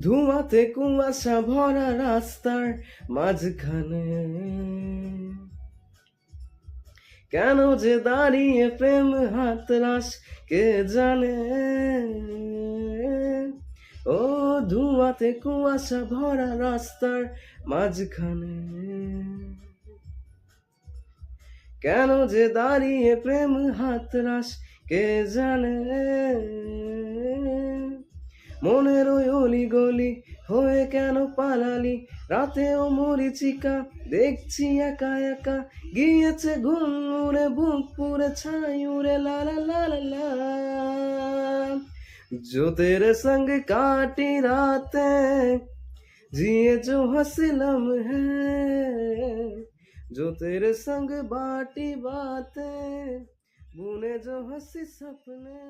ধোঁয়াতে কুয়াশা ভরা রাস্তার মাঝখানে। কেন যে দাঁড়িয়ে প্রেম হাতরাস, কে জানে? ও ধোঁয়াতে কুয়াশা ভরা রাস্তার মাঝখানে। কেন যে দাঁড়িয়ে প্রেম হাতরাস, কে জানে? মনের ওই অলি গলি হয়ে কেন পালালি রাতেও মরিচিকা দেখছি একা একা গিয়েছে ঘুম উড়ে বুক পুরে ছাই উড়ে লা লা লা লা লা जो तेरे संग काटी रातें जिए जो हंसी लम्हे जो तेरे संग बाटी बातें बुने जो हंसी सपने